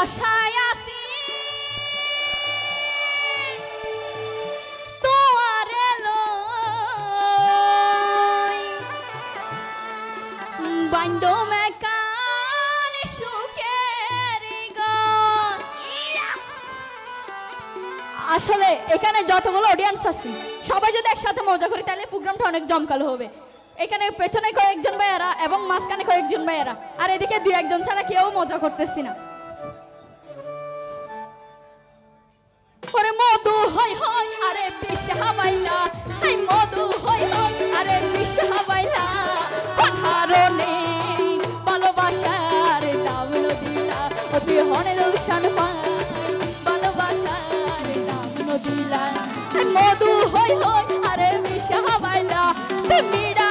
আশায় আসি। তোয়ার বান্ড মেকান সুখের আসলে এখানে যতগুলো অডিয়েন্স আছে, সবাই যদি একসাথে মজা করি, তাহলে প্রোগ্রামটা অনেক জমকালো হবে। এখানে পেছনে কয়েকজন ভাইয়ারা এবং মাঝখানে কয়েকজন ভাইয়ারা। আর এদিকে দু একজন ছাড়া কেউ মজা করতেছি না। ওরে মধু হই হই আরে পিসা হাবাইলা এই মধু হই হই আরে পিসা হাবাইলা কারণে ভালোবাসার দাম নদিলা অতি হনে দর্শন পাই, ভালোবাসার দাম এই মধু হই হই আরে পিসা হাবাইলা মিড়া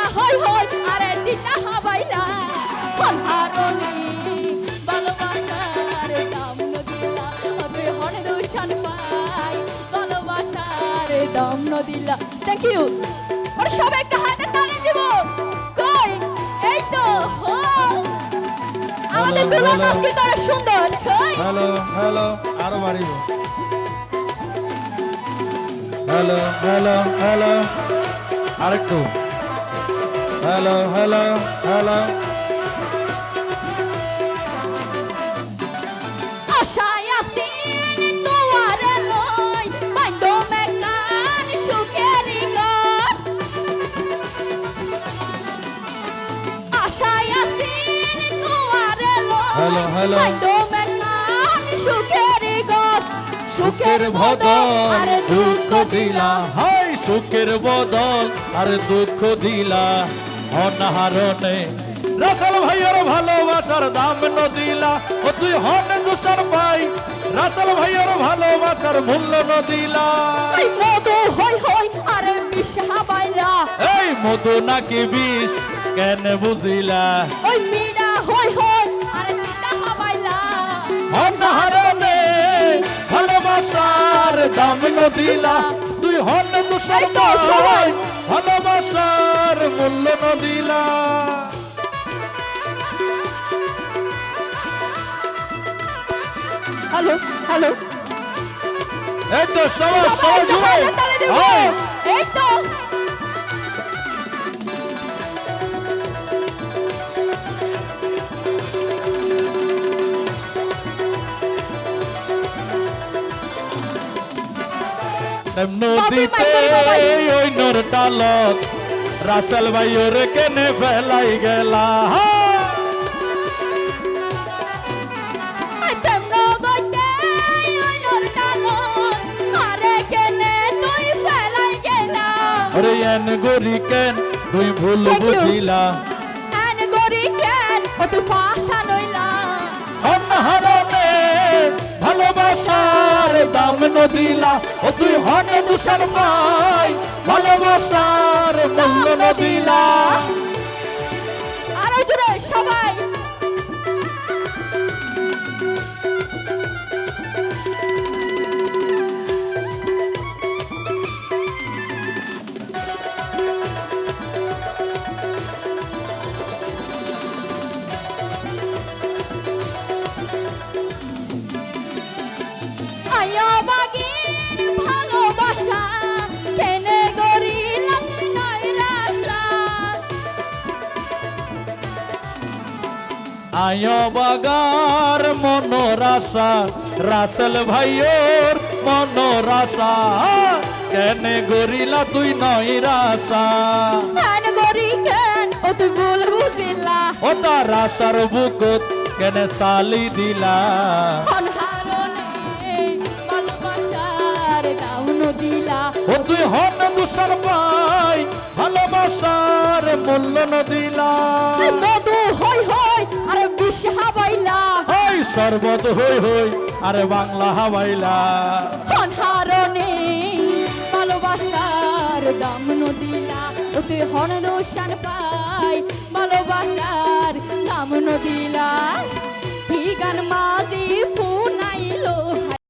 পাই ভালোবাসার দাম নদিলা। থ্যাংক ইউ আর সবাই একটা হাতে তালি দিব। কই? এই তো আমাদের hello. নাচ কিন্তু অনেক সুন্দর। হ্যালো হ্যালো আরও বাড়িব। হ্যালো হ্যালো হ্যালো আরেকটু। হ্যালো হ্যালো হ্যালো লই Hello, hello. বাইন্দ মেকান সুখেরি গর সুখের বদল আর দুঃখ দিলা। হাই সুখের বদল আর দুঃখ দিলা। অনাহারণে রাসেল ভাইয়ের ভালোবাসার দাম ন দিলা। ও তুই হন দুষ্টার পাই রাসেল ভাইয়ের ভালোবাসার মূল্য ন দিলা। এই মধু হই হই আরে মিশা বাইরা এই মধু নাকি বিষ কেন বুঝিলা? ওই মিডা অনাহারণে ভালোবাসার দাম ন দিলা। তুই হন। পাই ভালোবাসার মূল্য ন দিলা। Hello hello. এই তো সবাই সবাই জুড়ে। হাই এই তো নদীতে মাইকেল বাবাই। ওই নর টালত রাসেল ভাই ওরে কেনে ফেলাই গেলা ওরে এন গরি কেন তুই ভুল বুঝিলা এন গরি কেন ও তুই পাশা নইলা নদিলা ও তুই হনে দুষার পাই ভালোবাসার মূল্য দিলা আরও জোরে সবাই। আয় বাগার মনোরাশা রাসেল ভাইয়ের মনোরাশা। কেনে গরিলা তুই নই রাশা? আন গরি কেন? ও তুই ভুল বুঝিলা। ও তার আশার বুকত কেনে সালি দিলা? ও তুই হন দূষণ পাই ভালোবাসার মূল্য নদিলা। মধু হই হই বিষ হাবাইলা হই সর্বত হই হই আরে বাংলা হাবাইলা হনহারণে ভালোবাসার দাম দিলা ওতে হন দোষান পাই ভালোবাসার দাউন দিলা ঠিকান মাঝি ফুনাইলো